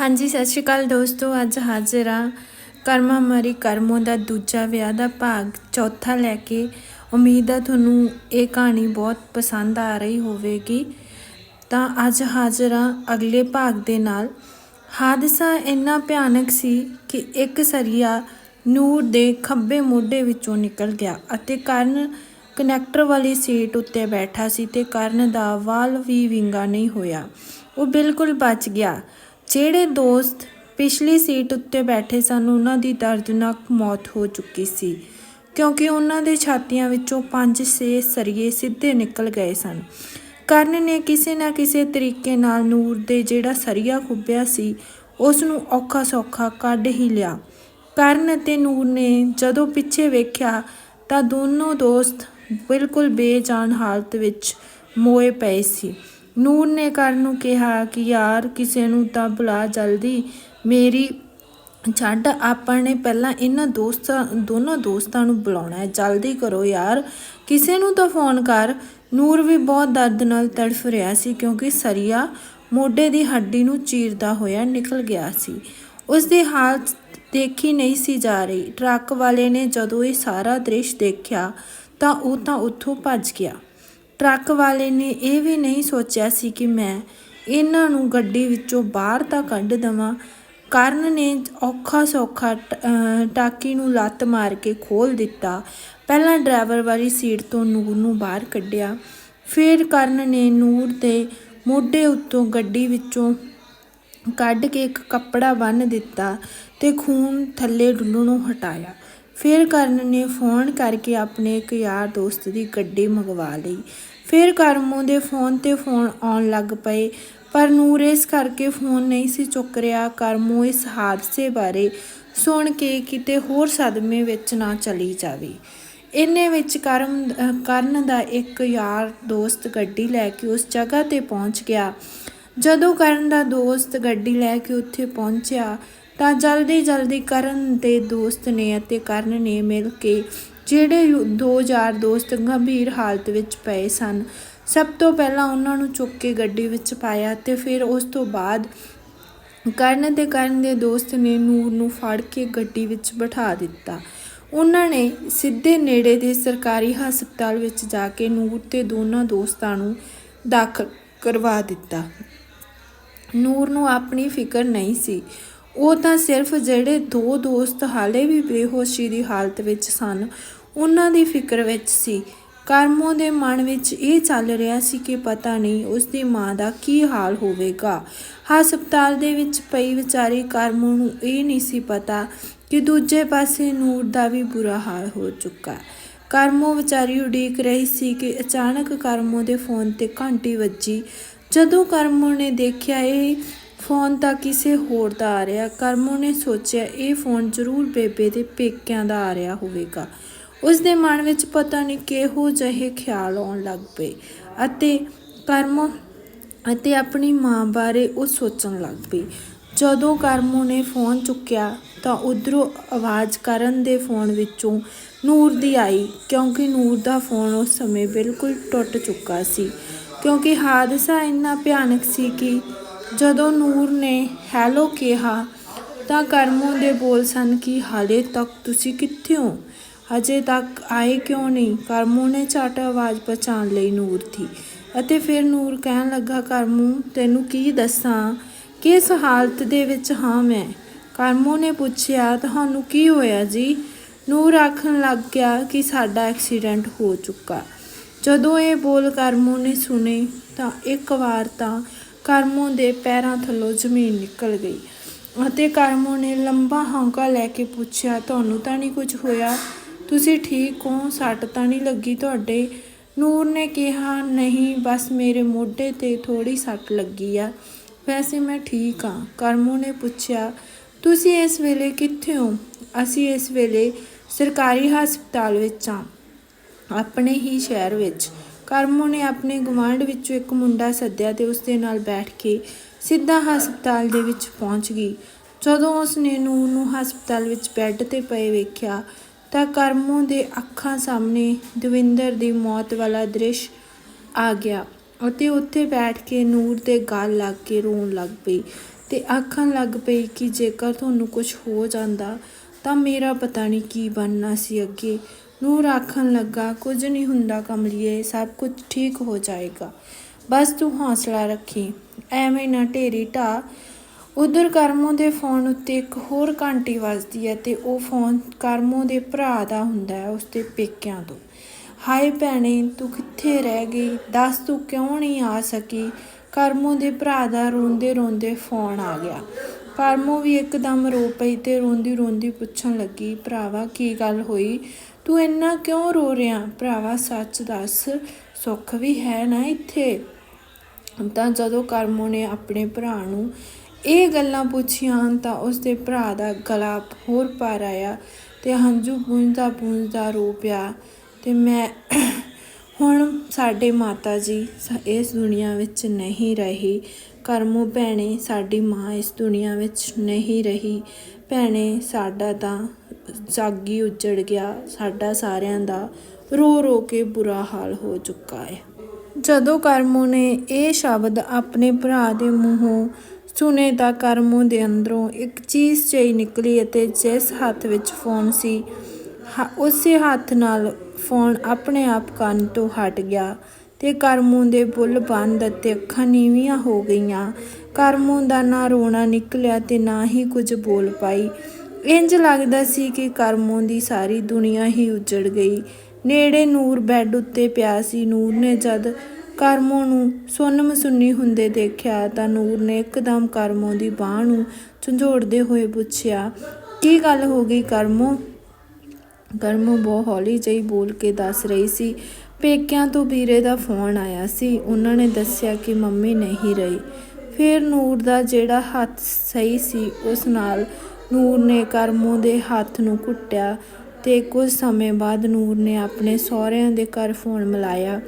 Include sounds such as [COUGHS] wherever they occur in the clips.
ਹਾਂਜੀ, ਸਤਿ ਸ਼੍ਰੀ ਅਕਾਲ ਦੋਸਤੋ, ਅੱਜ ਹਾਜ਼ਰ ਹਾਂ ਕਰਮਾ ਮਰੀ ਕਰਮੋ ਦਾ ਦੂਜਾ ਵਿਆਹ ਦਾ ਭਾਗ, ਚੌਥਾ ਲੈ ਕੇ। ਉਮੀਦ ਆ ਤੁਹਾਨੂੰ ਇਹ ਕਹਾਣੀ ਬਹੁਤ ਪਸੰਦ ਆ ਰਹੀ ਹੋਵੇਗੀ। ਤਾਂ ਅੱਜ ਹਾਜ਼ਰ ਹਾਂ ਅਗਲੇ ਭਾਗ ਦੇ ਨਾਲ। ਹਾਦਸਾ ਇੰਨਾ ਭਿਆਨਕ ਸੀ ਕਿ ਇੱਕ ਸਰੀਆ ਨੂਰ ਦੇ ਖੱਬੇ ਮੋਢੇ ਵਿੱਚੋਂ ਨਿਕਲ ਗਿਆ ਅਤੇ ਕਰਨ ਕਨੈਕਟਰ ਵਾਲੀ ਸੀਟ ਉੱਤੇ ਬੈਠਾ ਸੀ ਤੇ ਕਰਨ ਦਾ ਵਾਲ ਵੀ ਵਿੰਗਾ ਨਹੀਂ ਹੋਇਆ। ਉਹ ਬਿਲਕੁਲ ਬਚ ਗਿਆ। ਜਿਹੜੇ ਦੋਸਤ ਪਿਛਲੀ ਸੀਟ ਉੱਤੇ ਬੈਠੇ ਸਨ, ਉਹਨਾਂ ਦੀ ਦਰਦਨਾਕ ਮੌਤ ਹੋ ਚੁੱਕੀ ਸੀ, ਕਿਉਂਕਿ ਉਹਨਾਂ ਦੇ ਛਾਤੀਆਂ ਵਿੱਚੋਂ ਪੰਜ ਛੇ ਸਰੀਏ ਸਿੱਧੇ ਨਿਕਲ ਗਏ ਸਨ। ਕਰਨ ਨੇ ਕਿਸੇ ਨਾ ਕਿਸੇ ਤਰੀਕੇ ਨਾਲ ਨੂਰ ਦੇ ਜਿਹੜਾ ਸਰੀਆ ਖੁੱਬਿਆ ਸੀ ਉਸ ਨੂੰ ਔਖਾ ਸੌਖਾ ਕੱਢ ਹੀ ਲਿਆ। ਕਰਨ ਅਤੇ ਨੂਰ ਨੇ ਜਦੋਂ ਪਿੱਛੇ ਵੇਖਿਆ ਤਾਂ ਦੋਨੋਂ ਦੋਸਤ ਬਿਲਕੁਲ ਬੇਜਾਨ ਹਾਲਤ ਵਿੱਚ ਮੋਏ ਪਏ ਸੀ। ਨੂਰ ਨੇ ਕਰਨ ਨੂੰ ਕਿਹਾ ਕਿ, ਯਾਰ, ਕਿਸੇ ਨੂੰ ਤਾਂ ਬੁਲਾ, ਜਲਦੀ। ਮੇਰੀ, ਛੱਡ, ਆਪਾਂ ਨੇ ਪਹਿਲਾਂ ਇਹਨਾਂ ਦੋਸਤਾਂ, ਦੋਨੋਂ ਦੋਸਤਾਂ ਨੂੰ ਬੁਲਾਉਣਾ ਹੈ। ਜਲਦੀ ਕਰੋ ਯਾਰ। ਕਿਸੇ ਨੂੰ ਤਾਂ ਫੋਨ ਕਰ। ਨੂਰ ਵੀ ਬਹੁਤ ਦਰਦ ਨਾਲ ਤੜਫ ਰਿਹਾ ਸੀ ਕਿਉਂਕਿ ਸਰੀਆ ਮੋਢੇ ਦੀ ਹੱਡੀ ਨੂੰ ਚੀਰਦਾ ਹੋਇਆ ਨਿਕਲ ਗਿਆ ਸੀ। ਉਸ ਦੀ ਹਾਲਤ ਦੇਖੀ ਨਹੀਂ ਸੀ ਜਾ ਰਹੀ। ਟਰੱਕ ਵਾਲੇ ਨੇ ਜਦੋਂ ਇਹ ਸਾਰਾ ਦ੍ਰਿਸ਼ ਦੇਖਿਆ ਤਾਂ ਉਹ ਤਾਂ ਉੱਥੋਂ ਭੱਜ ਗਿਆ। ਟਰੱਕ ਵਾਲੇ ਨੇ ਇਹ ਵੀ ਨਹੀਂ ਸੋਚਿਆ ਸੀ ਕਿ ਮੈਂ ਇਹਨਾਂ ਨੂੰ ਗੱਡੀ ਵਿੱਚੋਂ ਬਾਹਰ ਤਾਂ ਕੱਢ ਦਵਾਂ। ਕਰਨ ਨੇ ਔਖਾ ਸੌਖਾ ਟਾਕੀ ਨੂੰ ਲੱਤ ਮਾਰ ਕੇ ਖੋਲ ਦਿੱਤਾ। ਪਹਿਲਾਂ ਡਰਾਈਵਰ ਵਾਲੀ ਸੀਟ ਤੋਂ ਨੂਰ ਨੂੰ ਬਾਹਰ ਕੱਢਿਆ। ਫਿਰ ਕਰਨ ਨੇ ਨੂਰ ਦੇ ਮੋਢੇ ਉੱਤੋਂ ਗੱਡੀ ਵਿੱਚੋਂ ਕੱਢ ਕੇ ਇੱਕ ਕੱਪੜਾ ਬੰਨ੍ਹ ਦਿੱਤਾ ਤੇ ਖੂਨ ਥੱਲੇ ਡੁੱਲਣੋਂ ਹਟਾਇਆ। ਫਿਰ ਕਰਨ ਨੇ ਫੋਨ ਕਰਕੇ ਆਪਣੇ ਇੱਕ ਯਾਰ ਦੋਸਤ ਦੀ ਗੱਡੀ ਮੰਗਵਾ ਲਈ। ਫਿਰ ਕਰਮੋਂ ਦੇ ਫੋਨ ਤੇ ਫੋਨ ਆਉਣ ਲੱਗ ਪਏ, ਪਰ ਨੂਰ ਇਸ ਕਰਕੇ ਫੋਨ ਨਹੀਂ ਸੀ ਚੁੱਕ ਰਿਹਾ। ਕਰਮੋ ਇਸ ਹਾਦਸੇ ਬਾਰੇ ਸੁਣ ਕੇ ਕਿਤੇ ਹੋਰ ਸਦਮੇ ਵਿੱਚ ਨਾ ਚਲੀ ਜਾਵੇ। ਇੰਨੇ ਵਿੱਚ ਕਰਮ, ਕਰਨ ਦਾ ਇੱਕ ਯਾਰ ਦੋਸਤ ਗੱਡੀ ਲੈ ਕੇ ਉਸ ਜਗ੍ਹਾ ਤੇ ਪਹੁੰਚ ਗਿਆ। ਜਦੋਂ ਕਰਨ ਦਾ ਦੋਸਤ ਗੱਡੀ ਲੈ ਕੇ ਉੱਥੇ ਪਹੁੰਚਿਆ ਤਾਂ ਜਲਦੀ ਜਲਦੀ ਕਰਨ ਦੇ ਦੋਸਤ ਨੇ ਅਤੇ ਕਰਨ ਨੇ ਮਿਲ ਕੇ ਜਿਹੜੇ ਦੋ ਯਾਰ ਦੋਸਤ ਗੰਭੀਰ ਹਾਲਤ ਵਿੱਚ ਪਏ ਸਨ। ਸਭ ਤੋਂ ਪਹਿਲਾਂ ਉਹਨਾਂ ਨੂੰ ਚੁੱਕ ਕੇ ਗੱਡੀ ਵਿੱਚ ਪਾਇਆ ਤੇ ਫਿਰ ਉਸ ਤੋਂ ਬਾਅਦ ਕਰਨ ਤੇ ਕਰਨ ਦੇ ਦੋਸਤ ਨੇ ਨੂਰ ਨੂੰ ਫੜ ਕੇ ਗੱਡੀ ਵਿੱਚ ਬਿਠਾ ਦਿੱਤਾ। ਉਹਨਾਂ ਨੇ ਸਿੱਧੇ ਨੇੜੇ ਦੇ ਸਰਕਾਰੀ ਹਸਪਤਾਲ ਵਿੱਚ ਜਾ ਕੇ ਨੂਰ ਤੇ ਦੋਨਾਂ ਦੋਸਤਾਂ ਨੂੰ ਦਾਖਲ ਕਰਵਾ ਦਿੱਤਾ। ਨੂਰ ਨੂੰ ਆਪਣੀ ਫਿਕਰ ਨਹੀਂ ਸੀ। ਉਹ ਤਾਂ ਸਿਰਫ ਜਿਹੜੇ ਦੋ ਦੋਸਤ ਹਾਲੇ ਵੀ ਬੇਹੋਸ਼ੀ ਦੀ ਹਾਲਤ ਵਿੱਚ ਸਨ, ਉਹਨਾਂ ਦੀ ਫਿਕਰ ਵਿੱਚ ਸੀ। ਕਰਮੋ ਦੇ ਮਨ ਵਿੱਚ ਇਹ ਚੱਲ ਰਿਹਾ ਸੀ ਕਿ ਪਤਾ ਨਹੀਂ ਉਸ ਦੀ ਮਾਂ ਦਾ ਕੀ ਹਾਲ ਹੋਵੇਗਾ। ਹਸਪਤਾਲ ਦੇ ਵਿੱਚ ਪਈ ਵਿਚਾਰੀ ਕਰਮੋ ਨੂੰ ਇਹ ਨਹੀਂ ਸੀ ਪਤਾ ਕਿ ਦੂਜੇ ਪਾਸੇ ਨੂਰ ਦਾ ਵੀ ਬੁਰਾ ਹਾਲ ਹੋ ਚੁੱਕਾ ਕਰਮੋ ਵਿਚਾਰੀ ਉਡੀਕ ਰਹੀ ਸੀ ਕਿ ਅਚਾਨਕ ਕਰਮੋ ਦੇ ਫੋਨ ਤੇ ਘੰਟੀ ਵੱਜੀ। ਜਦੋਂ ਕਰਮੋ ਨੇ ਦੇਖਿਆ ਇਹ ਫੋਨ ਤਾਂ ਕਿਸੇ ਹੋਰ ਦਾ ਆ ਰਿਹਾ। ਕਰਮੋ ਨੇ ਸੋਚਿਆ, ਇਹ ਫੋਨ ਜ਼ਰੂਰ ਬੇਬੇ ਦੇ ਪੇਕਿਆਂ ਦਾ ਆ ਰਿਹਾ ਹੋਵੇਗਾ। ਉਸ ਦੇ ਮਨ ਵਿੱਚ ਪਤਾ ਨਹੀਂ ਕਿਹੋ ਜਿਹੇ ਖਿਆਲ ਆਉਣ ਲੱਗ ਪਏ ਅਤੇ ਕਰਮੋ ਅਤੇ ਆਪਣੀ ਮਾਂ ਬਾਰੇ ਉਹ ਸੋਚਣ ਲੱਗ ਪਈ। ਜਦੋਂ ਕਰਮੋ ਨੇ ਫੋਨ ਚੁੱਕਿਆ ਤਾਂ ਉਧਰੋਂ ਆਵਾਜ਼ ਕਰਨ ਦੇ ਫੋਨ ਵਿੱਚੋਂ ਨੂਰ ਦੀ ਆਈ, ਕਿਉਂਕਿ ਨੂਰ ਦਾ ਫੋਨ ਉਸ ਸਮੇਂ ਬਿਲਕੁਲ ਟੁੱਟ ਚੁੱਕਾ ਸੀ। ਕਿਉਂਕਿ ਹਾਦਸਾ ਇੰਨਾ ਭਿਆਨਕ ਸੀ ਕਿ ਜਦੋਂ ਨੂਰ ਨੇ ਹੈਲੋ ਕਿਹਾ ਤਾਂ ਕਰਮੋਂ ਦੇ ਬੋਲ ਸਨ ਕਿ ਹਾਲੇ ਤੱਕ ਤੁਸੀਂ ਕਿੱਥੇ ਹੋ? ਅਜੇ ਤੱਕ ਆਏ ਕਿਉਂ ਨਹੀਂ? ਕਰਮੂ ਨੇ ਝਟ ਆਵਾਜ਼ ਪਛਾਣ ਲਈ ਨੂਰ ਦੀ ਅਤੇ ਫਿਰ ਨੂਰ ਕਹਿਣ ਲੱਗਾ, ਕਰਮੂ, ਤੈਨੂੰ ਕੀ ਦੱਸਾਂ? ਕਿਸ ਹਾਲਤ ਦੇ ਵਿੱਚ ਹਾਂ ਮੈਂ? ਕਰਮੂ ਨੇ ਪੁੱਛਿਆ, ਤੁਹਾਨੂੰ ਕੀ ਹੋਇਆ ਜੀ? ਨੂਰ ਆਖਣ ਲੱਗ ਗਿਆ ਕਿ ਸਾਡਾ ਐਕਸੀਡੈਂਟ ਹੋ ਚੁੱਕਾ। ਜਦੋਂ ਇਹ ਬੋਲ ਕਰਮੂ ਨੇ ਸੁਨੇ ਤਾਂ ਇੱਕ ਵਾਰ ਤਾਂ ਕਰਮੋ ਦੇ ਪੈਰਾਂ ਥੱਲੋਂ ਜ਼ਮੀਨ ਨਿਕਲ ਗਈ ਅਤੇ ਕਰਮੋ ਨੇ ਲੰਬਾ ਹੌਂਕਾ ਲੈ ਕੇ ਪੁੱਛਿਆ, ਤੁਹਾਨੂੰ ਤਾਂ ਨਹੀਂ ਕੁਝ ਹੋਇਆ? ਤੁਸੀਂ ਠੀਕ ਹੋ? ਸੱਟ ਤਾਂ ਨਹੀਂ ਲੱਗੀ ਤੁਹਾਡੇ? ਨੂਰ ਨੇ ਕਿਹਾ, ਨਹੀਂ, ਬਸ ਮੇਰੇ ਮੋਢੇ ਤੇ ਥੋੜੀ ਸੱਟ ਲੱਗੀ ਆ। ਵੈਸੇ ਮੈਂ ਠੀਕ ਹਾਂ। ਕਰਮੋ ਨੇ ਪੁੱਛਿਆ, ਤੁਸੀਂ ਇਸ ਵੇਲੇ ਕਿੱਥੇ ਹੋ? ਅਸੀਂ ਇਸ ਵੇਲੇ ਸਰਕਾਰੀ ਹਸਪਤਾਲ ਵਿੱਚ ਹਾਂ, ਆਪਣੇ ਹੀ ਸ਼ਹਿਰ ਵਿੱਚ। ਕਰਮੋ ਨੇ ਆਪਣੇ ਗੁਆਂਢ ਵਿੱਚੋਂ ਇੱਕ ਮੁੰਡਾ ਸੱਦਿਆ ਤੇ ਉਸ ਦੇ ਨਾਲ ਬੈਠ ਕੇ ਸਿੱਧਾ ਹਸਪਤਾਲ ਦੇ ਵਿੱਚ ਪਹੁੰਚ ਗਈ। ਜਦੋਂ ਉਸ ਨੇ ਨੂਰ ਨੂੰ ਹਸਪਤਾਲ ਵਿੱਚ ਬੈੱਡ ਤੇ ਪਏ ਵੇਖਿਆ, ਤਾਂ ਕਰਮੋ ਦੇ ਅੱਖਾਂ ਸਾਹਮਣੇ ਦਵਿੰਦਰ ਦੀ ਮੌਤ ਵਾਲਾ ਦ੍ਰਿਸ਼ ਆ ਗਿਆ ਅਤੇ ਉੱਥੇ ਬੈਠ ਕੇ ਨੂਰ ਦੇ ਗਲ ਲੱਗ ਕੇ ਰੋਣ ਲੱਗ ਪਈ ਤੇ ਆਖਣ ਲੱਗ ਪਈ ਕਿ ਜੇਕਰ ਤੁਹਾਨੂੰ ਕੁਝ ਹੋ ਜਾਂਦਾ ਤਾਂ ਮੇਰਾ ਪਤਾ ਨਹੀਂ ਕੀ ਬਣਨਾ ਸੀ ਅੱਗੇ। ਨੂਰ ਆਖਣ ਲੱਗਾ, ਕੁਝ ਨਹੀਂ ਹੁੰਦਾ ਕਮਲੀਏ, ਸਭ ਕੁਝ ਠੀਕ ਹੋ ਜਾਏਗਾ। ਬਸ ਤੂੰ ਹੌਸਲਾ ਰੱਖੀ, ਐਵੇਂ ਨਾ ਢੇਰੀ ਢਾ ਉਧਰ ਕਰਮੋ ਦੇ ਫੋਨ ਉੱਤੇ ਇੱਕ ਹੋਰ ਘੰਟੀ ਵੱਜਦੀ ਹੈ ਤੇ ਉਹ ਫੋਨ ਕਰਮੋ ਦੇ ਭਰਾ ਦਾ ਹੁੰਦਾ ਹੈ, ਉਸਦੇ ਪੇਕਿਆਂ ਤੋਂ। ਹਾਏ ਭੈਣੇ, ਤੂੰ ਕਿੱਥੇ ਰਹਿ ਗਈ? ਦੱਸ ਤੂੰ ਕਿਉਂ ਨਹੀਂ ਆ ਸਕੀ? ਕਰਮੋ ਦੇ ਭਰਾ ਦਾ ਰੋਂਦੇ ਰੋਂਦੇ ਫੋਨ ਆ ਗਿਆ। ਕਰਮੋ ਵੀ ਇੱਕਦਮ ਰੋ ਪਈ ਤੇ ਰੋਂਦੀ ਰੋਂਦੀ ਪੁੱਛਣ ਲੱਗੀ, ਭਰਾਵਾ, ਕੀ ਗੱਲ ਹੋਈ? ਤੂੰ ਇੰਨਾ ਕਿਉਂ ਰੋ ਰਿਹਾ? ਭਰਾਵਾ, ਸੱਚ ਦੱਸ, ਸੁੱਖ ਵੀ ਹੈ ਨਾ ਇੱਥੇ? ਤਾਂ ਜਦੋਂ ਕਰਮੋ ਨੇ ਆਪਣੇ ਭਰਾ ਨੂੰ ਇਹ ਗੱਲਾਂ ਪੁੱਛੀਆਂ ਤਾਂ ਉਸਦੇ ਭਰਾ ਦਾ ਗਲਾ ਹੋਰ ਪਾਰ ਆਇਆ ਤੇ ਹੰਝੂ ਪੂੰਝਦਾ ਪੂੰਝਦਾ ਰੋ ਪਿਆ ਤੇ ਮੈਂ [COUGHS] ਹੁਣ ਸਾਡੇ ਮਾਤਾ ਜੀ ਇਸ ਦੁਨੀਆ ਵਿੱਚ ਨਹੀਂ ਰਹੀ। ਕਰਮੋ ਭੈਣੇ, ਸਾਡੀ ਮਾਂ ਇਸ ਦੁਨੀਆ ਵਿੱਚ ਨਹੀਂ ਰਹੀ। ਭੈਣੇ, ਸਾਡਾ ਤਾਂ ਜਾਗੀ ਉੱਜੜ ਗਿਆ। ਸਾਡਾ ਸਾਰਿਆਂ ਦਾ ਰੋ ਰੋ ਕੇ ਬੁਰਾ ਹਾਲ ਹੋ ਚੁੱਕਾ ਹੈ ਜਦੋਂ ਕਰਮੋ ਨੇ ਇਹ ਸ਼ਬਦ ਆਪਣੇ ਭਰਾ ਦੇ ਮੂੰਹੋਂ ਸੁਨੇ ਤਾਂ ਕਰਮੋ ਦੇ ਅੰਦਰੋਂ ਇੱਕ ਚੀਜ਼ ਜਿਹੀ ਨਿਕਲੀ ਅਤੇ ਜਿਸ ਹੱਥ ਵਿੱਚ ਫੋਨ ਸੀ, ਹ- ਉਸੇ ਹੱਥ ਨਾਲ ਫੋਨ ਆਪਣੇ ਆਪ ਕੰਨ ਤੋਂ ਹਟ ਗਿਆ ਤੇ ਕਰਮੋ ਦੇ ਬੁੱਲ ਬੰਦ ਅਤੇ ਅੱਖਾਂ ਨੀਵੀਆਂ ਹੋ ਗਈਆਂ। ਕਰਮੋ ਦਾ ਨਾ ਰੋਣਾ ਨਿਕਲਿਆ ਤੇ ਨਾ ਹੀ ਕੁਝ ਬੋਲ ਪਾਈ। ਇੰਜ ਲੱਗਦਾ ਸੀ ਕਿ ਕਰਮੋ ਦੀ ਸਾਰੀ ਦੁਨੀਆ ਹੀ ਉਜੜ ਗਈ। ਨੇੜੇ ਨੂਰ ਬੈੱਡ ਉੱਤੇ ਪਿਆ ਸੀ ਨੂਰ ਨੇ ਜਦ ਕਰਮੋ ਨੂੰ ਸੁੰਨ ਮਸੁੰਨੀ ਹੁੰਦੇ ਦੇਖਿਆ ਤਾਂ ਨੂਰ ਨੇ ਇੱਕਦਮ ਕਰਮੋ ਦੀ ਬਾਹ ਨੂੰ ਝੰਜੋੜਦੇ ਹੋਏ ਪੁੱਛਿਆ, ਕੀ ਗੱਲ ਹੋ ਗਈ ਕਰਮੋ? ਕਰਮੋ ਬਹੁਤ ਹੌਲੀ ਜਿਹੀ ਬੋਲ ਕੇ ਦੱਸ ਰਹੀ ਸੀ, ਪੇਕਿਆਂ ਤੋਂ ਵੀਰੇ ਦਾ ਫੋਨ ਆਇਆ ਸੀ। ਉਹਨਾਂ ਨੇ ਦੱਸਿਆ ਕਿ ਮੰਮੀ ਨਹੀਂ ਰਹੀ। ਫਿਰ ਨੂਰ ਦਾ ਜਿਹੜਾ ਹੱਥ ਸਹੀ ਸੀ, ਉਸ ਨਾਲ ਨੂਰ ਨੇ ਕਰਮੋ ਦੇ ਹੱਥ ਨੂੰ ਕੁੱਟਿਆ ਤੇ ਕੁਝ ਸਮੇਂ ਬਾਅਦ ਨੂਰ ਨੇ ਆਪਣੇ ਸਹੁਰਿਆਂ ਦੇ ਘਰ ਫੋਨ ਮਿਲਾਇਆ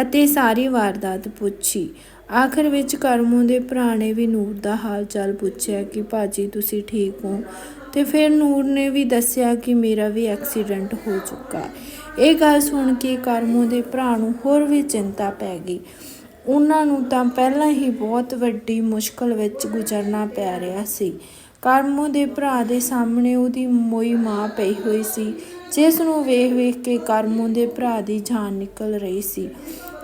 ਅਤੇ ਸਾਰੀ ਵਾਰਦਾਤ ਪੁੱਛੀ। ਆਖਰ ਵਿੱਚ ਕਰਮੋ ਦੇ ਭਰਾ ਨੇ ਵੀ ਨੂਰ ਦਾ ਹਾਲ ਚਾਲ ਪੁੱਛਿਆ ਕਿ ਭਾਜੀ ਤੁਸੀਂ ਠੀਕ ਹੋ? ਤੇ ਫਿਰ ਨੂਰ ਨੇ ਵੀ ਦੱਸਿਆ ਕਿ ਮੇਰਾ ਵੀ ਐਕਸੀਡੈਂਟ ਹੋ ਚੁੱਕਾ। ਇਹ ਗੱਲ ਸੁਣ ਕੇ ਕਰਮੋ ਦੇ ਭਰਾ ਨੂੰ ਹੋਰ ਵੀ ਚਿੰਤਾ ਪੈ ਗਈ। ਉਹਨਾਂ ਨੂੰ ਤਾਂ ਪਹਿਲਾਂ ਹੀ ਬਹੁਤ ਵੱਡੀ ਮੁਸ਼ਕਲ ਵਿੱਚ ਗੁਜ਼ਰਨਾ ਪੈ ਰਿਹਾ ਸੀ। ਕਰਮੋ ਦੇ ਭਰਾ ਦੇ ਸਾਹਮਣੇ ਉਹਦੀ ਮੋਈ ਮਾਂ ਪਈ ਹੋਈ ਸੀ, ਜਿਸ ਨੂੰ ਵੇਖ ਵੇਖ ਕੇ ਕਰਮੋ ਦੇ ਭਰਾ ਦੀ ਜਾਨ ਨਿਕਲ ਰਹੀ ਸੀ।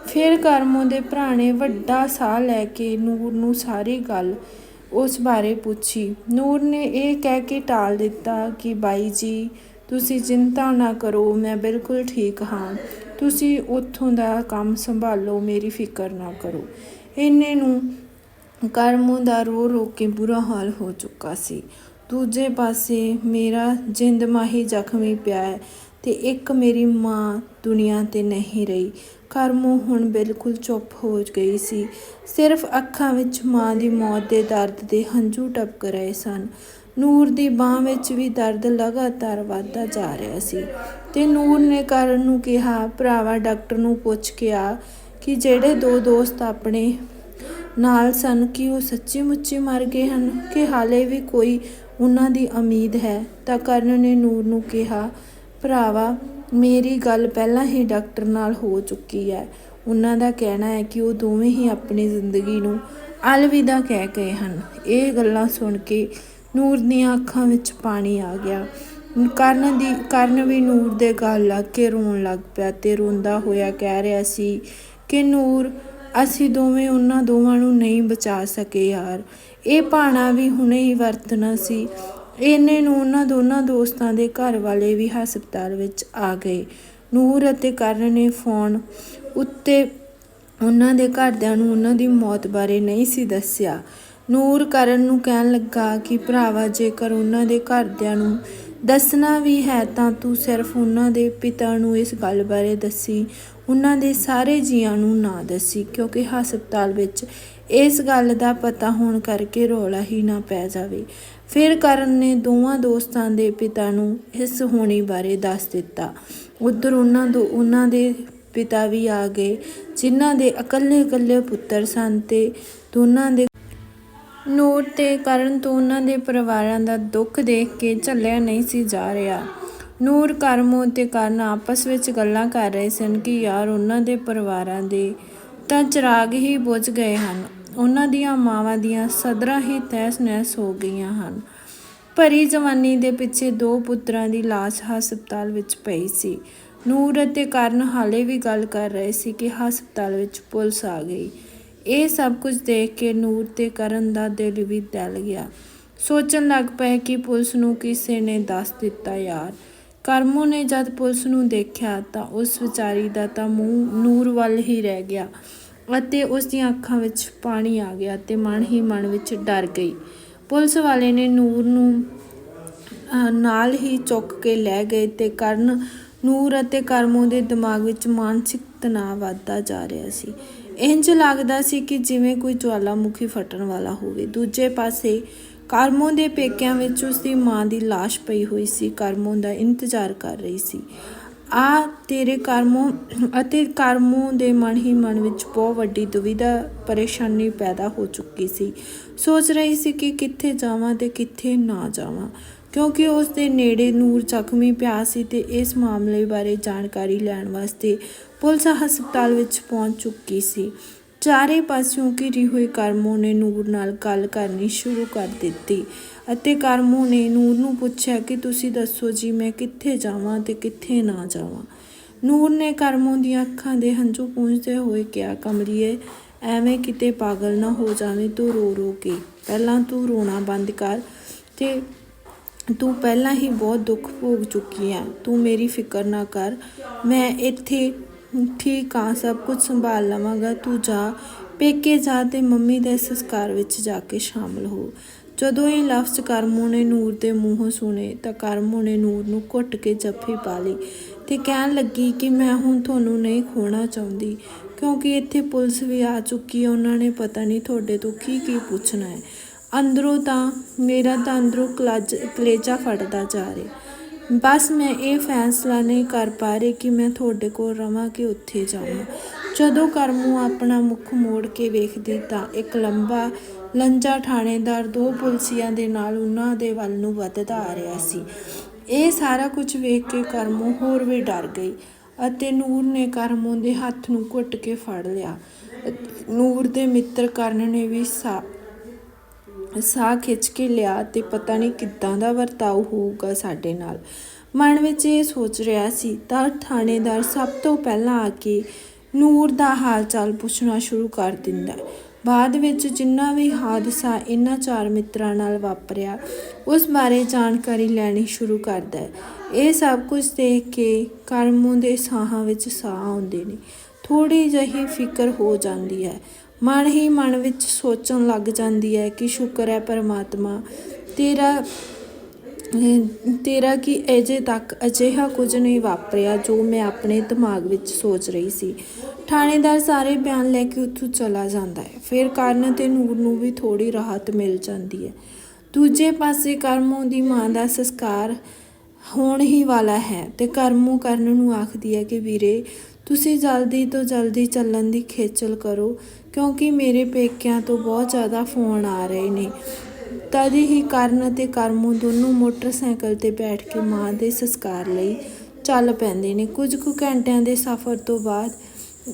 ਫਿਰ ਕਰਮੋ ਦੇ ਭਰਾ ਨੇ ਵੱਡਾ ਸਾਹ ਲੈ ਕੇ ਨੂਰ ਨੂੰ ਸਾਰੀ ਗੱਲ ਉਸ ਬਾਰੇ ਪੁੱਛੀ। ਨੂਰ ਨੇ ਇਹ ਕਹਿ ਕੇ ਟਾਲ ਦਿੱਤਾ ਕਿ, ਬਾਈ ਜੀ, ਤੁਸੀਂ ਚਿੰਤਾ ਨਾ ਕਰੋ, ਮੈਂ ਬਿਲਕੁਲ ਠੀਕ ਹਾਂ। ਤੁਸੀਂ ਉੱਥੋਂ ਦਾ ਕੰਮ ਸੰਭਾਲੋ, ਮੇਰੀ ਫਿਕਰ ਨਾ ਕਰੋ। ਇੰਨੇ ਨੂੰ ਕਰਮੋਂ ਦਾ ਰੋ ਰੋ ਕੇ ਬੁਰਾ ਹਾਲ ਹੋ ਚੁੱਕਾ ਸੀ। ਦੂਜੇ ਪਾਸੇ ਮੇਰਾ ਜਿੰਦ ਮਾਹੀ ਜ਼ਖਮੀ ਪਿਆ ਹੈ ਤੇ ਇੱਕ ਮੇਰੀ ਮਾਂ ਦੁਨੀਆ ਤੇ ਨਹੀਂ ਰਹੀ। ਕਰਮੋ ਹੁਣ ਬਿਲਕੁਲ ਚੁੱਪ ਹੋ ਗਈ ਸੀ। ਸਿਰਫ ਅੱਖਾਂ ਵਿੱਚ ਮਾਂ ਦੀ ਮੌਤ ਦੇ ਦਰਦ ਦੇ ਹੰਝੂ ਟਪਕ ਰਹੇ ਸਨ। ਨੂਰ ਦੀ ਬਾਹ ਵਿੱਚ ਵੀ ਦਰਦ ਲਗਾਤਾਰ ਵੱਧਦਾ ਜਾ ਰਿਹਾ ਸੀ ਤੇ ਨੂਰ ਨੇ ਕਰਨ ਨੂੰ ਕਿਹਾ, ਭਰਾਵਾ ਡਾਕਟਰ ਨੂੰ ਪੁੱਛ ਕੇ ਆ ਕਿ ਜਿਹੜੇ ਦੋ ਦੋਸਤ ਆਪਣੇ ਨਾਲ ਸਨ ਕਿ ਉਹ ਸੱਚੀ ਮੁੱਚੀ ਮਰ ਗਏ ਹਨ ਕਿ ਹਾਲੇ ਵੀ ਕੋਈ ਉਹਨਾਂ ਦੀ ਉਮੀਦ ਹੈ। ਤਾਂ ਕਰਨ ਨੇ ਨੂਰ ਨੂੰ ਕਿਹਾ, ਭਰਾਵਾ, ਮੇਰੀ ਗੱਲ ਪਹਿਲਾਂ ਹੀ ਡਾਕਟਰ ਨਾਲ ਹੋ ਚੁੱਕੀ ਹੈ। ਉਹਨਾਂ ਦਾ ਕਹਿਣਾ ਹੈ ਕਿ ਉਹ ਦੋਵੇਂ ਹੀ ਆਪਣੀ ਜ਼ਿੰਦਗੀ ਨੂੰ ਅਲਵਿਦਾ ਕਹਿ ਗਏ ਹਨ। ਇਹ ਗੱਲਾਂ ਸੁਣ ਕੇ ਨੂਰ ਦੀਆਂ ਅੱਖਾਂ ਵਿੱਚ ਪਾਣੀ ਆ ਗਿਆ। ਕਰਨ ਦੀ, ਕਰਨ ਵੀ ਨੂਰ ਦੇ ਗਲ ਲੱਗ ਕੇ ਰੋਣ ਲੱਗ ਪਿਆ ਤੇ ਰੋਂਦਾ ਹੋਇਆ ਕਹਿ ਰਿਹਾ ਸੀ ਕਿ, ਨੂਰ ਅਸੀਂ ਦੋਵੇਂ ਉਹਨਾਂ ਦੋਵਾਂ ਨੂੰ ਨਹੀਂ ਬਚਾ ਸਕੇ ਯਾਰ। ਇਹ ਭਾਣਾ ਵੀ ਹੁਣੇ ਹੀ ਵਰਤਣਾ ਸੀ। ਇਹਨੇ ਨੂੰ ਉਹਨਾਂ ਦੋਨਾਂ ਦੋਸਤਾਂ ਦੇ ਘਰ ਵਾਲੇ ਵੀ ਹਸਪਤਾਲ ਵਿੱਚ ਆ ਗਏ। ਨੂਰ ਅਤੇ ਕਰਨ ਨੇ ਫੋਨ ਉੱਤੇ ਉਹਨਾਂ ਦੇ ਘਰਦਿਆਂ ਨੂੰ ਉਹਨਾਂ ਦੀ ਮੌਤ ਬਾਰੇ ਨਹੀਂ ਸੀ ਦੱਸਿਆ। ਨੂਰ ਕਰਨ ਨੂੰ ਕਹਿਣ ਲੱਗਾ ਕਿ ਭਰਾਵਾ, ਜੇਕਰ ਉਹਨਾਂ ਦੇ ਘਰਦਿਆਂ ਨੂੰ ਦੱਸਣਾ ਵੀ ਹੈ ਤਾਂ ਤੂੰ ਸਿਰਫ ਉਹਨਾਂ ਦੇ ਪਿਤਾ ਨੂੰ ਇਸ ਗੱਲ ਬਾਰੇ ਦੱਸੀ, ਉਹਨਾਂ ਦੇ ਸਾਰੇ ਜੀਆਂ ਨੂੰ ਨਾ ਦੱਸੀ, ਕਿਉਂਕਿ ਹਸਪਤਾਲ ਵਿੱਚ ਇਸ ਗੱਲ ਦਾ ਪਤਾ ਹੋਣ ਕਰਕੇ ਰੌਲਾ ਹੀ ਨਾ ਪੈ ਜਾਵੇ। ਫਿਰ ਕਰਨ ਨੇ ਦੋਵਾਂ ਦੋਸਤਾਂ ਦੇ ਪਿਤਾ ਨੂੰ ਇਸ ਹੋਣੀ ਬਾਰੇ ਦੱਸ ਦਿੱਤਾ। ਉਧਰ ਉਹਨਾਂ ਦੋ, ਉਹਨਾਂ ਦੇ ਪਿਤਾ ਵੀ ਆ ਗਏ, ਜਿਨ੍ਹਾਂ ਦੇ ਇਕੱਲੇ ਇਕੱਲੇ ਪੁੱਤਰ ਸਨ ਤੇ ਦੋਨਾਂ ਦੇ ਨੂਰ ਤੇ ਕਰਨ ਤੋਂ ਉਹਨਾਂ ਦੇ ਪਰਿਵਾਰਾਂ ਦਾ ਦੁੱਖ ਦੇਖ ਕੇ ਝੱਲਿਆ ਨਹੀਂ ਸੀ ਜਾ ਰਿਹਾ। ਨੂਰ, ਕਰਮੋ ਤੇ ਕਰਨ ਆਪਸ ਵਿੱਚ ਗੱਲਾਂ ਕਰ ਰਹੇ ਸਨ ਕਿ ਯਾਰ ਉਹਨਾਂ ਦੇ ਪਰਿਵਾਰਾਂ ਦੇ ਤਾਂ ਚਿਰਾਗ ਹੀ ਬੁਝ ਗਏ ਹਨ। ਉਹਨਾਂ ਦੀਆਂ ਮਾਵਾਂ ਦੀਆਂ ਸਦਰਾਂ ਹੀ ਤਹਿਸ ਨਹਿਸ ਹੋ ਗਈਆਂ ਹਨ। ਭਰੀ ਜਵਾਨੀ ਦੇ ਪਿੱਛੇ ਦੋ ਪੁੱਤਰਾਂ ਦੀ ਲਾਸ਼ ਹਸਪਤਾਲ ਵਿੱਚ ਪਈ ਸੀ। ਨੂਰ ਅਤੇ ਕਰਨ ਹਾਲੇ ਵੀ ਗੱਲ ਕਰ ਰਹੇ ਸੀ ਕਿ ਹਸਪਤਾਲ ਵਿੱਚ ਪੁਲਿਸ ਆ ਗਈ। ਇਹ ਸਭ ਕੁਝ ਦੇਖ ਕੇ ਨੂਰ ਤੇ ਕਰਨ ਦਾ ਦਿਲ ਵੀ ਦਹਿਲ ਗਿਆ। ਸੋਚਣ ਲੱਗ ਪਏ ਕਿ ਪੁਲਿਸ ਨੂੰ ਕਿਸੇ ਨੇ ਦੱਸ ਦਿੱਤਾ ਯਾਰ। ਕਰਮੋ ਨੇ ਜਦ ਪੁਲਿਸ ਨੂੰ ਦੇਖਿਆ ਤਾਂ ਉਸ ਵਿਚਾਰੀ ਦਾ ਤਾਂ ਮੂੰਹ ਨੂਰ ਵੱਲ ਹੀ ਰਹਿ ਗਿਆ ਅਤੇ ਉਸ ਦੀਆਂ ਅੱਖਾਂ ਵਿੱਚ ਪਾਣੀ ਆ ਗਿਆ ਤੇ ਮਨ ਹੀ ਮਨ ਵਿੱਚ ਡਰ ਗਈ। ਪੁਲਿਸ ਵਾਲੇ ਨੇ ਨੂਰ ਨੂੰ ਨਾਲ ਹੀ ਚੁੱਕ ਕੇ ਲੈ ਗਏ ਤੇ ਕਰਨ ਨੂਰ ਅਤੇ ਕਰਮੋ ਦੇ ਦਿਮਾਗ ਵਿੱਚ ਮਾਨਸਿਕ ਤਣਾਅ ਵੱਧਦਾ ਜਾ ਰਿਹਾ ਸੀ। ਇੰਜ ਲੱਗਦਾ ਸੀ ਕਿ ਜਿਵੇਂ ਕੋਈ ਜਵਾਲਾਮੁਖੀ ਫਟਣ ਵਾਲਾ ਹੋਵੇ। ਦੂਜੇ ਪਾਸੇ, ਕਰਮੋ ਦੇ ਪੇਕਿਆਂ ਵਿੱਚ ਉਸ ਦੀ ਮਾਂ ਦੀ ਲਾਸ਼ ਪਈ ਹੋਈ ਸੀ। ਕਰਮੋ ਦਾ ਇੰਤਜ਼ਾਰ ਕਰ ਰਹੀ ਸੀ। ਆ ਤੇਰੇ ਕਰਮੋਂ ਅਤੇ ਕਰਮੋਂ ਦੇ ਮਨ ਹੀ ਮਨ ਵਿੱਚ ਬਹੁਤ ਵੱਡੀ ਦੁਵਿਧਾ ਪਰੇਸ਼ਾਨੀ ਪੈਦਾ ਹੋ ਚੁੱਕੀ ਸੀ। ਸੋਚ ਰਹੀ ਸੀ ਕਿ ਕਿੱਥੇ ਜਾਵਾਂ ਤੇ ਕਿੱਥੇ ਨਾ ਜਾਵਾਂ। ਕਿਉਂਕਿ ਉਸ ਦੇ ਨੇੜੇ ਨੂਰ ਜ਼ਖਮੀ ਪਿਆ ਸੀ ਤੇ ਇਸ ਮਾਮਲੇ ਬਾਰੇ ਜਾਣਕਾਰੀ ਲੈਣ ਵਾਸਤੇ ਪੁਲਿਸ ਹਸਪਤਾਲ ਵਿੱਚ ਪਹੁੰਚ ਚੁੱਕੀ ਸੀ। ਚਾਰੇ ਪਾਸਿਓਂ ਘਿਰੀ ਹੋਈ ਕਰਮੋ ਨੇ ਨੂਰ ਨਾਲ ਗੱਲ ਕਰਨੀ ਸ਼ੁਰੂ ਕਰ ਦਿੱਤੀ ਅਤੇ ਕਰਮੋ ਨੇ ਨੂਰ ਨੂੰ ਪੁੱਛਿਆ ਕਿ ਤੁਸੀਂ ਦੱਸੋ ਜੀ, ਮੈਂ ਕਿੱਥੇ ਜਾਵਾਂ ਤੇ ਕਿੱਥੇ ਨਾ ਜਾਵਾਂ। ਨੂਰ ਨੇ ਕਰਮੋ ਦੀਆਂ ਅੱਖਾਂ ਦੇ ਹੰਝੂ ਪੂੰਝਦੇ ਹੋਏ ਕਿਹਾ, ਕਮਲੀਏ, ਐਵੇਂ ਕਿਤੇ ਪਾਗਲ ਨਾ ਹੋ ਜਾਵੇਂ, ਤੂੰ ਰੋ ਰੋ ਕੇ। ਪਹਿਲਾਂ ਤੂੰ ਰੋਣਾ ਬੰਦ ਕਰ ਤੇ ਤੂੰ ਪਹਿਲਾਂ ਹੀ ਬਹੁਤ ਦੁੱਖ ਭੋਗ ਚੁੱਕੀ ਹੈ ਤੂੰ ਮੇਰੀ ਫਿਕਰ ਨਾ ਕਰ। ਮੈਂ ਇੱਥੇ ਠੀਕ ਆ, ਸਭ ਕੁਝ ਸੰਭਾਲ ਲਵਾਂਗਾ। ਤੂੰ ਜਾ, ਪੇਕੇ ਜਾ ਤੇ ਮੰਮੀ ਦੇ ਸੰਸਕਾਰ ਵਿੱਚ ਜਾ ਕੇ ਸ਼ਾਮਲ ਹੋ। ਜਦੋਂ ਇਹ ਲਫ਼ਜ਼ ਕਰਮੋ ਨੇ ਨੂਰ ਦੇ ਮੂੰਹੋਂ ਸੁਣੇ ਤਾਂ ਕਰਮੋ ਨੇ ਨੂਰ ਨੂੰ ਘੁੱਟ ਕੇ ਜੱਫੀ ਪਾ ਲਈ ਤੇ ਕਹਿਣ ਲੱਗੀ ਕਿ ਮੈਂ ਹੁਣ ਤੁਹਾਨੂੰ ਨਹੀਂ ਖੋਣਾ ਚਾਹੁੰਦੀ, ਕਿਉਂਕਿ ਇੱਥੇ ਪੁਲਿਸ ਵੀ ਆ ਚੁੱਕੀ ਹੈ ਉਹਨਾਂ ਨੇ ਪਤਾ ਨਹੀਂ ਤੁਹਾਡੇ ਤੋਂ ਕੀ ਕੀ ਪੁੱਛਣਾ ਹੈ। ਅੰਦਰੋਂ ਤਾਂ ਮੇਰਾ ਤਾਂ ਅੰਦਰੋਂ ਕਲਜ, ਕਲੇਜਾ ਫਟਦਾ ਜਾ ਰਿਹਾ। ਬਸ ਮੈਂ ਇਹ ਫੈਸਲਾ ਨਹੀਂ ਕਰ ਪਾ ਰਹੀ ਕਿ ਮੈਂ ਤੁਹਾਡੇ ਕੋਲ ਰਵਾਂ ਕਿ ਉੱਥੇ ਜਾਵਾਂ। ਜਦੋਂ ਕਰਮੂ ਆਪਣਾ ਮੁੱਖ ਮੋੜ ਕੇ ਵੇਖਦੀ ਤਾਂ ਇੱਕ ਲੰਬਾ ਲੰਜਾ ਥਾਣੇਦਾਰ ਦੋ ਪੁਲਸੀਆਂ ਦੇ ਨਾਲ ਉਹਨਾਂ ਦੇ ਵੱਲ ਨੂੰ ਵੱਧਦਾ ਆ ਰਿਹਾ ਸੀ। ਇਹ ਸਾਰਾ ਕੁਝ ਵੇਖ ਕੇ ਕਰਮੂ ਹੋਰ ਵੀ ਡਰ ਗਈ ਅਤੇ ਨੂਰ ਨੇ ਕਰਮੂ ਦੇ ਹੱਥ ਨੂੰ ਘੁੱਟ ਕੇ ਫੜ ਲਿਆ। ਨੂਰ ਦੇ ਮਿੱਤਰ ਕਰਨ ਨੇ ਵੀ ਸਾ ਸਾਹ ਖਿੱਚ ਕੇ ਲਿਆ ਤੇ ਪਤਾ ਨਹੀਂ ਕਿੱਦਾਂ ਦਾ ਵਰਤਾਓ ਹੋਊਗਾ ਸਾਡੇ ਨਾਲ। ਮਨ ਵਿੱਚ ਇਹ ਸੋਚ ਰਿਹਾ ਸੀ, ਤਾਂ ਥਾਣੇਦਾਰ ਸਭ ਤੋਂ ਪਹਿਲਾਂ ਆ ਕੇ ਨੂਰ ਦਾ ਹਾਲ ਚਾਲ ਪੁੱਛਣਾ ਸ਼ੁਰੂ ਕਰ ਦਿੰਦਾ। ਬਾਅਦ ਵਿੱਚ ਜਿੰਨਾ ਵੀ ਹਾਦਸਾ ਇਹਨਾਂ ਚਾਰ ਮਿੱਤਰਾਂ ਨਾਲ ਵਾਪਰਿਆ, ਉਸ ਬਾਰੇ ਜਾਣਕਾਰੀ ਲੈਣੀ ਸ਼ੁਰੂ ਕਰਦਾ ਹੈ। ਇਹ ਸਭ ਕੁਝ ਦੇਖ ਕੇ ਕਰਮੋਂ ਦੇ ਸਾਹਾਂ ਵਿੱਚ ਸਾਹ ਆਉਂਦੇ ਨੇ। ਥੋੜੀ ਜਿਹੀ ਫਿਕਰ ਹੋ ਜਾਂਦੀ ਹੈ। ਮਨ ਹੀ ਮਨ ਵਿੱਚ ਸੋਚਣ ਲੱਗ ਜਾਂਦੀ ਹੈ ਕਿ ਸ਼ੁਕਰ ਹੈ ਪਰਮਾਤਮਾ। ਤੇਰਾ ਤੇਰਾ ਕਿ ਅਜੇ ਤੱਕ ਅਜਿਹਾ ਕੁਝ ਨਹੀਂ ਵਾਪਰਿਆ ਜੋ ਮੈਂ ਆਪਣੇ ਦਿਮਾਗ ਵਿੱਚ ਸੋਚ ਰਹੀ ਸੀ। ਥਾਣੇਦਾਰ ਸਾਰੇ ਬਿਆਨ ਲੈ ਕੇ ਉੱਥੋਂ ਚਲਾ ਜਾਂਦਾ ਹੈ। ਫਿਰ ਕਰਨ ਤੇ ਨੂਰ ਨੂੰ ਵੀ ਥੋੜੀ ਰਾਹਤ ਮਿਲ ਜਾਂਦੀ ਹੈ। ਦੂਜੇ ਪਾਸੇ ਕਰਮੋਂ ਦੀ ਮਾਂ ਦਾ ਸੰਸਕਾਰ ਹੋਣ ਹੀ ਵਾਲਾ ਹੈ ਤੇ ਕਰਮੂ ਕਰਨ ਨੂੰ ਆਖਦੀ ਹੈ ਕਿ ਵੀਰੇ, ਤੁਸੀਂ ਜਲਦੀ ਤੋਂ ਜਲਦੀ ਚੱਲਣ ਦੀ ਖੇਚਲ ਕਰੋ, ਕਿਉਂਕਿ ਮੇਰੇ ਪੇਕਿਆਂ ਤੋਂ ਬਹੁਤ ਜ਼ਿਆਦਾ ਫੋਨ ਆ ਰਹੇ ਨੇ। ਤਦ ਹੀ ਕਰਨ ਅਤੇ ਕਰਮੂ ਦੋਨੋਂ ਮੋਟਰਸਾਈਕਲ ਤੇ ਬੈਠ ਕੇ ਮਾਂ ਦੇ ਸੰਸਕਾਰ ਲਈ ਚੱਲ ਪੈਂਦੇ ਨੇ। ਕੁਝ ਕੁ ਘੰਟਿਆਂ ਦੇ ਸਫ਼ਰ ਤੋਂ ਬਾਅਦ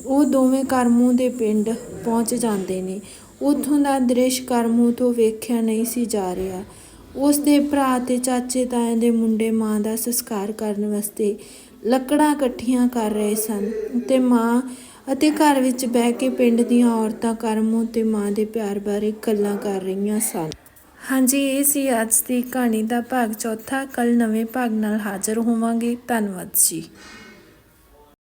ਉਹ ਦੋਵੇਂ ਕਰਮੂ ਦੇ ਪਿੰਡ ਪਹੁੰਚ ਜਾਂਦੇ ਨੇ। ਉੱਥੋਂ ਦਾ ਦ੍ਰਿਸ਼ ਕਰਮੂ ਤੋਂ ਵੇਖਿਆ ਨਹੀਂ ਸੀ ਜਾ ਰਿਹਾ। ਉਸ ਦੇ ਭਰਾ ਤੇ ਚਾਚੇ ਤਾਏ ਦੇ ਮੁੰਡੇ ਮਾਂ ਦਾ ਸੰਸਕਾਰ ਕਰਨ ਵਾਸਤੇ ਲੱਕੜਾਂ ਇਕੱਠੀਆਂ ਕਰ ਰਹੇ ਸਨ ਤੇ ਮਾਂ ਅਤੇ ਘਰ ਵਿੱਚ ਬਹਿ ਕੇ ਪਿੰਡ ਦੀਆਂ ਔਰਤਾਂ ਕਰਮੋਂ ਤੇ ਮਾਂ ਦੇ ਪਿਆਰ ਬਾਰੇ ਗੱਲਾਂ ਕਰ ਰਹੀਆਂ ਸਨ। ਹਾਂਜੀ, ਇਹ ਸੀ ਅੱਜ ਦੀ ਕਹਾਣੀ ਦਾ ਭਾਗ ਚੌਥਾ। ਕੱਲ ਨਵੇਂ ਭਾਗ ਨਾਲ ਹਾਜ਼ਰ ਹੋਵਾਂਗੇ। ਧੰਨਵਾਦ ਜੀ।